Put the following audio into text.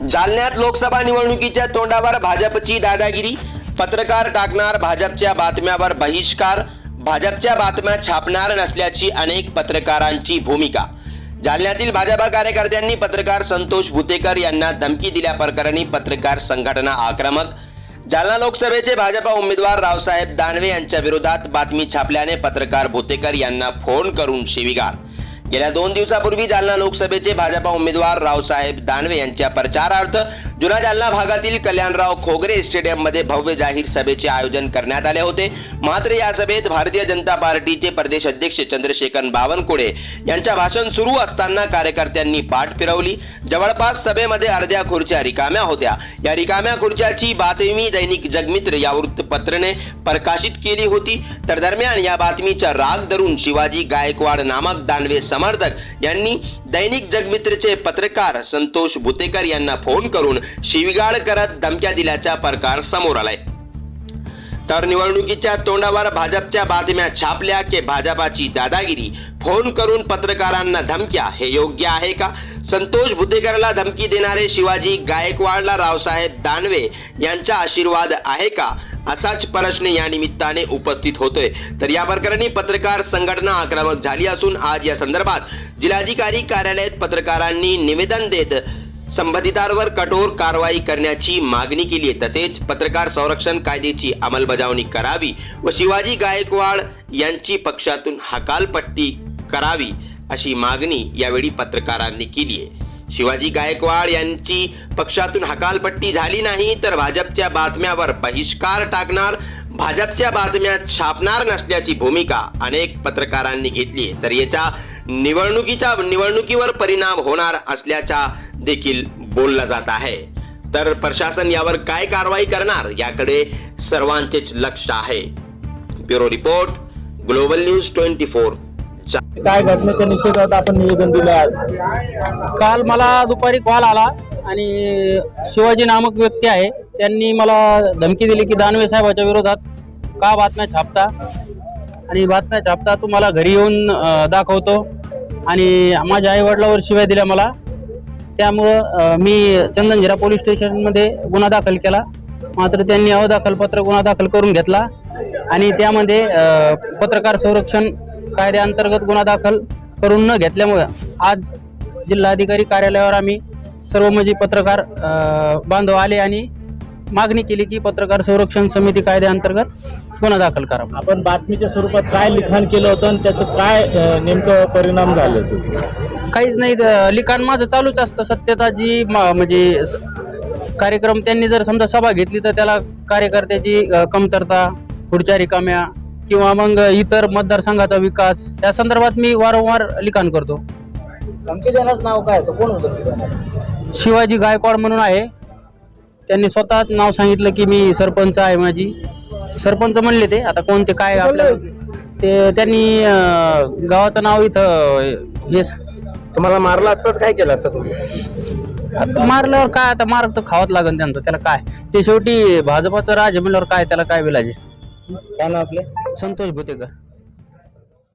जालन्यात लोकसभा निवडणुकीच्या तोंडावर भाजपची दादागिरी. पत्रकार टाकणार भाजपच्या बातम्यावर बहिष्कार. भाजपच्या बातम्या छापणार नसल्याची अनेक पत्रकारांची भूमिका. जालन्यातील भाजपा कार्यकर्त्यांनी पत्रकार संतोष भुतेकर यांना धमकी दिल्याप्रकरणी पत्रकार संघटना आक्रमक. जालना लोकसभेचे भाजपा उमेदवार रावसाहेब दानवे यांच्या विरोधात बातमी छापल्याने पत्रकार भुतेकर यांना फोन करून शिवीगाळ. गेल्या दोन दिवसापूर्वी जालना लोकसभेचे भाजपा उमेदवार रावसाहेब दानवे यांच्या प्रचारार्थ जुना जालना भागातील कल्याणराव खोगरे स्टेडियममध्ये भव्य जाहीर सभेचे आयोजन करण्यात आले होते. मात्र या सभेत भारतीय जनता पार्टीचे प्रदेश अध्यक्ष चंद्रशेखर बावनकुळे यांच्या भाषण सुरू असताना कार्यकर्त्यांनी पाठ फिरवली. जवळपास सभेमध्ये अर्ध्या खुर्च्या रिकाम्या होत्या. या रिकाम्या खुर्च्याची बातमी दैनिक जगमित्र या वृत्तपत्राने प्रकाशित केली होती. तर दरम्यान या बातमीचा राग धरून शिवाजी गायकवाड नामक दानवे समर्थक यांनी दैनिक जगमित्रचे पत्रकार संतोष भुतेकर यांना फोन करून शिवीगाळ करत धमक्या दिल्याचा प्रकार समोर आलाय. तर निवडणुकीच्या तोंडावर भाजपच्या बातम्या छापल्या की भाजपाची दादागिरी फोन करून पत्रकारांना धमक्या हे योग्य आहे का? संतोष बुद्धेकरला धमकी देणारे शिवाजी गायकवाडला रावसाहेब दानवे यांचा आशीर्वाद आहे का? असाच प्रश्न या निमित्ताने उपस्थित होतोय. तर या प्रकरणी पत्रकार संघटना आक्रमक झाली असून आज या संदर्भात जिल्हाधिकारी कार्यालयात पत्रकारांनी निवेदन देत संबंधितांवर कठोर कारवाई करण्याची मागणी केली आहे. तसेच पत्रकार संरक्षण कायद्याची अंमलबजावणी करावी व शिवाजी गायकवाड यांची पक्षातून हकालपट्टी करावी अशी मागणी यावेळी पत्रकारांनी केली आहे. शिवाजी गायकवाड यांची पक्षातून हकालपट्टी झाली नाही तर भाजपच्या बातम्यावर बहिष्कार टाकणार भाजपच्या बातम्या छापणार नसल्याची भूमिका अनेक पत्रकारांनी घेतली आहे. तर याचा निवडणुकीच्या निवडणुकीवर परिणाम होणार असल्याचा देखील बोलला जात आहे. तर प्रशासन यावर काय कारवाई करणार याकडे सर्वांचेच लक्ष आहे. Bureau report global news twenty four. काय घटनेच्या निषेधात आपण निवेदन दिलं आज? काल मला दुपारी कॉल आला आणि शिवाजी नामक व्यक्ती आहे. त्यांनी मला धमकी दिली की दानवे साहेबाच्या विरोधात का बातम्या छापता? आणि बातम्या छापता तुम्हाला घरी येऊन दाखवतो. आणि माझ्या आईवडिलावर शिवाय दिल्या मला. त्यामुळं मी चंदनझिरा पोलीस स्टेशनमध्ये गुन्हा दाखल केला. मात्र त्यांनी अवदाखलपत्र गुन्हा दाखल करून घेतला. आणि त्यामध्ये पत्रकार संरक्षण कायद्याअंतर्गत गुन्हा दाखल करून न घेतल्यामुळं आज जिल्हाधिकारी कार्यालयावर आम्ही सर्व म्हणजे पत्रकार बांधव आले आणि मागणी केली की पत्रकार संरक्षण समिती कायद्याअंतर्गत गुन्हा दाखल करावा आपण बातमीच्या स्वरूपात काय लिखाण केलं होतं आणि त्याचं काय अं, नेमकं परिणाम झाले काहीच नाही लिखाण माझं चालूच असतं. सत्यता जी म- म्हणजे स- कार्यक्रम त्यांनी जर समजा सभा घेतली तर त्याला कार्यकर्त्याची अं, कमतरता पुढच्या रिकाम्या किंवा मग इतर मतदारसंघाचा विकास या संदर्भात मी वारंवार लिखाण करतो. नाव काय होतं? कोण होतं शिवाजी गायकवाड म्हणून आहे. त्यांनी स्वतःच नाव सांगितलं की मी सरपंच आहे माझी. सरपंच म्हणले ते आता कोणते काय आपल्या ते त्यांनी अं, गावाचं नाव इथं हे तुम्हाला मारलं असतं काय केलं असतं तुम्ही? आता मारल्यावर काय आता मार तर खावाच लागेल त्यांचं त्याला काय? ते शेवटी भाजपाचं राज आहे म्हणल्यावर काय त्याला काय आहे काय नाव आपले? संतोष भुतेकर.